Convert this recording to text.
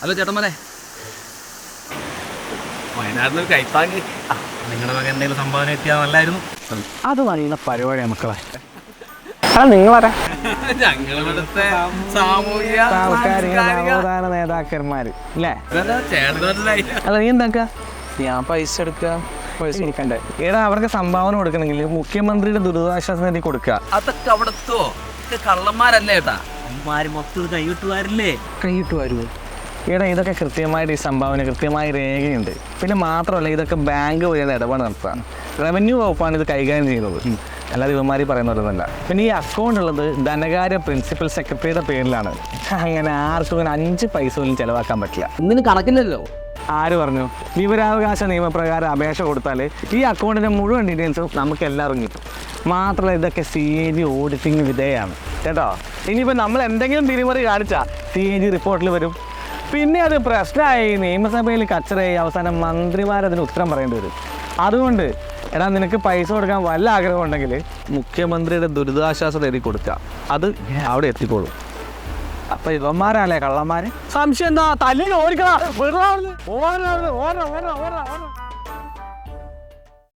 Hello ചേട്ടന്മാരെ. വയനാട്ടിൽ ഒരു കൈത്താങ്ക് നിങ്ങളുടെ മകൻ എന്തെങ്കിലും സംഭാവന എത്തിയാൽ നല്ലായിരുന്നു. അത് നല്ല പരിപാടിയാണ് മക്കളെ ആ നിങ്ങളാരാ? ഞങ്ങളിവിടുത്തെ സാമൂഹ്യ നവോത്ഥാന നേതാക്കന്മാര് അല്ലേ അല്ല നീ എന്താക്ക? ഞാൻ പൈസ എടുക്കുക പൈസ കൊടുക്കണ്ടേ ഏടാ അവർക്ക് സംഭാവന കൊടുക്കണമെങ്കിൽ മുഖ്യമന്ത്രിയുടെ ദുരിതാശ്വാസ നിധി കൊടുക്കുക അതൊക്കെ അവിടത്തോ? കള്ളന്മാരല്ലേട്ടാ കള്ളന്മാരല്ലേ ഏട്ടാ? അമ്മമാര് മൊത്തം കൈവിട്ടുകാരില്ലേ? കൈയിട്ട് വരുമോ ഈടാ ഇതൊക്കെ കൃത്യമായിട്ട് ഈ സംഭാവന കൃത്യമായ രേഖയുണ്ട്. പിന്നെ മാത്രമല്ല ഇതൊക്കെ ബാങ്ക് വഴിയുള്ള ഇടപാട് നടത്താണ് റവന്യൂ വകുപ്പാണ് ഇത് കൈകാര്യം ചെയ്യുന്നത്. അല്ലാതെ ഇവന്മാരി പറയുന്നവരൊന്നുമല്ല പിന്നെ ഈ അക്കൗണ്ട് ഉള്ളത് ധനകാര്യ പ്രിൻസിപ്പൽ സെക്രട്ടറിയുടെ പേരിലാണ്. അങ്ങനെ ആർക്കും അങ്ങനെ അഞ്ച് പൈസ പോലും ചിലവാക്കാൻ പറ്റില്ല. ഒന്നിനും കണക്കില്ലല്ലോ. ആര് പറഞ്ഞു? വിവരാവകാശ നിയമപ്രകാരം അപേക്ഷ കൊടുത്താൽ ഈ അക്കൗണ്ടിന്റെ മുഴുവൻ ഡീറ്റെയിൽസും നമുക്ക് എല്ലാവരും കിട്ടും. മാത്രമല്ല ഇതൊക്കെ സി എ ജി ഓഡിറ്റിംഗ് വിധേയമാണ് കേട്ടോ? ഇനിയിപ്പോൾ നമ്മൾ എന്തെങ്കിലും തിരിമറി കാണിച്ചാൽ സി എ ജി റിപ്പോർട്ടിൽ വരും. പിന്നെ അത് പ്രശ്നമായി. നിയമസഭയിൽ കച്ചറയായി. അവസാനം മന്ത്രിമാരതിന് ഉത്തരം പറയേണ്ടി വരും. അതുകൊണ്ട് എടാ നിനക്ക് പൈസ കൊടുക്കാൻ വല്ല ആഗ്രഹം ഉണ്ടെങ്കിൽ മുഖ്യമന്ത്രിയുടെ ദുരിതാശ്വാസ തേടി കൊടുക്കുക അത് അവിടെ എത്തിക്കോളും. അപ്പൊ ഇവന്മാരല്ലേ കള്ളന്മാര്? സംശയം എന്താ? തല്ലിന് ഓടിക്കണ